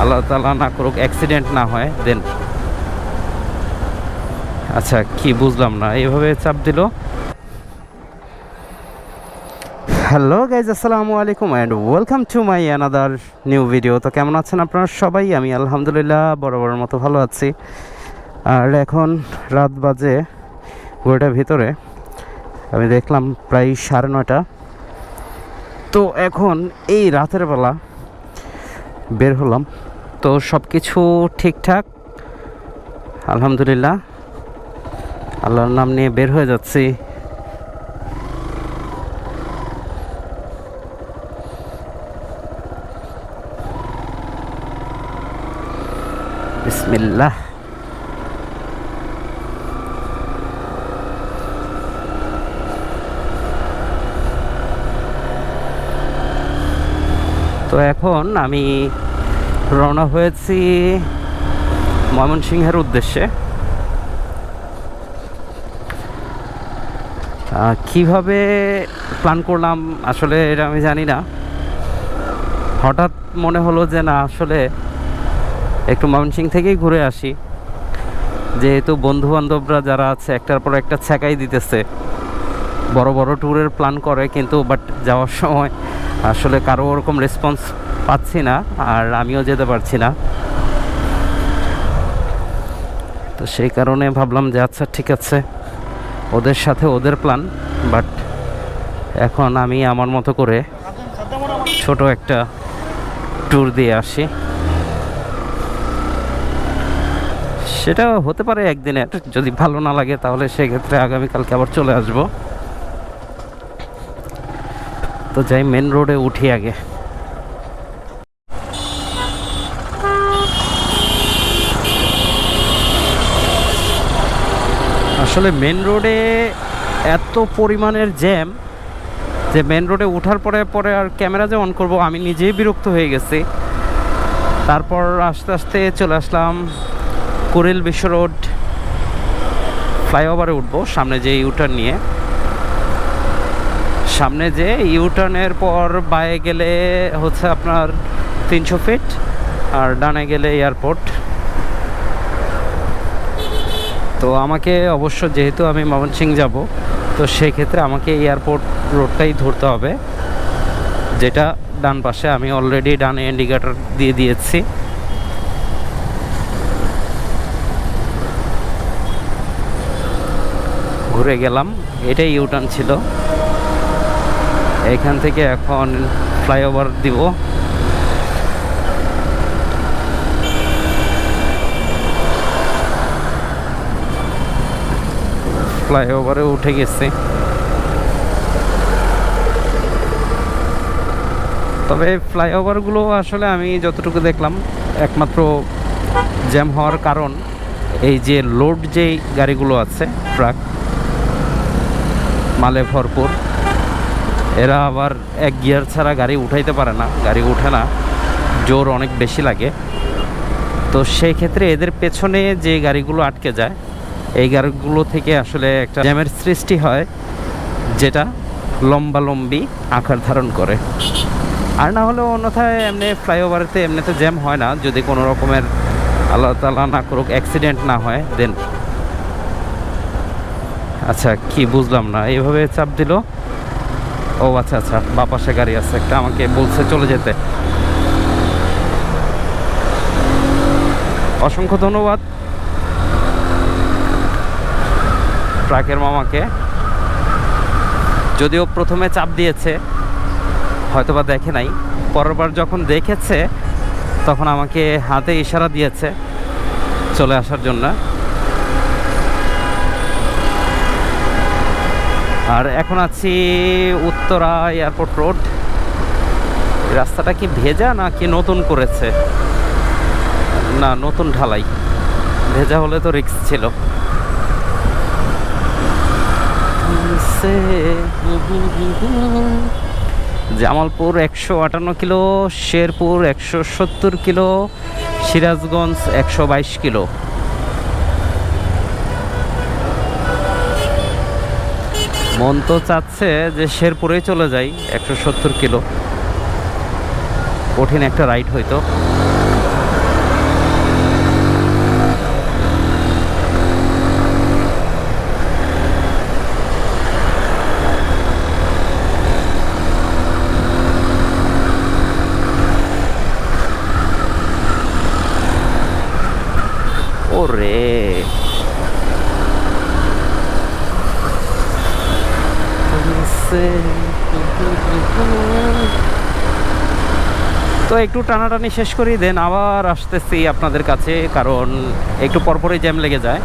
আল্লাহ তালা না করুক অ্যাক্সিডেন্ট না হয় দেন আচ্ছা কি বুঝলাম না, এইভাবে চাপ দিল। হ্যালো গাইজ আসসালামু আলাইকুম and welcome to my another new video তো কেমন আছেন আপনারা সবাই? আমি আলহামদুলিল্লাহ বড় বরাবর মতো ভালো আছি। আর এখন রাত বাজে ঘড়িটার ভিতরে। আমি দেখলাম প্রায় সাড়ে নয়টা। তো এখন এই রাতের বেলা বের হলাম। তো সব কিছু ঠিকঠাক? আলহামদুলিল্লাহ। আল্লাহর নাম নিয়ে বের হয়ে যাচ্ছি। বিসমিল্লাহ। তো এখন আমি রওনা হয়েছি ময়মনসিংহের উদ্দেশ্যে। কীভাবে প্ল্যান করলাম আসলে এটা আমি জানি না। হঠাৎ মনে হলো যে না, আসলে একটু ময়মনসিং থেকেই ঘুরে আসি। যেহেতু বন্ধু বান্ধবরা যারা আছে, একটার পর একটা ছ্যাঁকাই দিতেছে। বড় বড় ট্যুরের প্ল্যান করে কিন্তু বাট যাওয়ার সময় আসলে কারও ওরকম রেসপন্স পাচ্ছি না আর আমিও যেতে পারছি না। তো সেই কারণে ভাবলাম যে আচ্ছা ঠিক আছে, ওদের সাথে ওদের প্ল্যান বাট এখন আমি আমার মতো করে ছোট একটা ট্যুর দিয়ে আসি। সেটা হতে পারে একদিনের, যদি ভালো না লাগে তাহলে সেক্ষেত্রে আগামীকালকে আবার চলে আসব। তো যাই মেন রোডে উঠি আগে। আসলে মেন রোডে এত পরিমাণের জ্যাম যে মেন রোডে ওঠার পরে পরে আর ক্যামেরা যে অন করব, আমি নিজেই বিরক্ত হয়ে গেছি। তারপর আস্তে আস্তে চলে আসলাম কুড়িল বিশ্ব রোড ফ্লাইওভারে উঠবো, সামনে যে ইউটার্ন নিয়ে। সামনে যে ইউটার্নের পর বায়ে গেলে হচ্ছে আপনার তিনশো ফিট আর ডানে গেলে এয়ারপোর্ট তো আমাকে অবশ্য যেহেতু আমি ময়মনসিং যাব, তো সেক্ষেত্রে আমাকে এয়ারপোর্ট রোডটাই ধরতে হবে, যেটা ডান পাশে আমি অলরেডি ডানে ইন্ডিকেটর দিয়ে দিয়েছি। ঘুরে গেলাম, এটাই ইউটার্ন ছিল। এখান থেকে এখন ফ্লাইওভার দিব। ফ্লাইওভারে উঠে গেছি। তবে ফ্লাইওভারগুলো আসলে আমি যতটুকু দেখলাম, একমাত্র জ্যাম হওয়ার কারণ এই যে লোড যেই গাড়িগুলো আছে, ট্রাক, মালে ভরপুর, এরা আবার এক গিয়ার ছাড়া গাড়ি উঠাইতে পারে না, গাড়ি উঠে না, জোর অনেক বেশি লাগে। তো সেই ক্ষেত্রে এদের পেছনে যে গাড়িগুলো আটকে যায় এই গাড়িগুলো থেকে আসলে একটা জ্যামের সৃষ্টি হয়, যেটা লম্বালম্বি আকার ধারণ করে। আর না হলে অন্যথায় এমনি ফ্লাইওভারেতে এমনিতে জ্যাম হয় না, যদি কোনো রকমের আল্লাহ তালা না করুক অ্যাক্সিডেন্ট না হয় দেন আচ্ছা কি বুঝলাম না। এইভাবে চাপ দিল? ও আচ্ছা আচ্ছা বা পাশে গাড়ি আছে, একটা আমাকে বলছে চলে যেতে। অসংখ্য ধন্যবাদ। ট্রাকের মামাকে। যদিও প্রথমে চাপ দিয়েছে, হয়তোবা দেখে নাই। পরেরবার যখন দেখেছে, তখন আমাকে হাতে ইশারা দিয়েছে চলে আসার জন্য। আর এখন আছি উত্তরা এয়ারপোর্ট রোড। রাস্তাটা কি ভেজা না কি নতুন করেছে? না, নতুন ঢালাই। ভেজা হলে তো রিক্স ছিল। জামালপুর একশো আটান্ন কিলো, শেরপুর একশো সত্তর কিলো, সিরাজগঞ্জ একশো বাইশ কিলো। মন তো চাচ্ছে যে শেরপুরেই চলে যাই, একশো সত্তর কিলো। কঠিন একটা রাইড হয়তো। ওরে তো একটু টানাটানি শেষ করি দেন, আবার আসতেছি আপনাদের কাছে, কারণ একটু পরপরই জ্যাম লেগে যায়।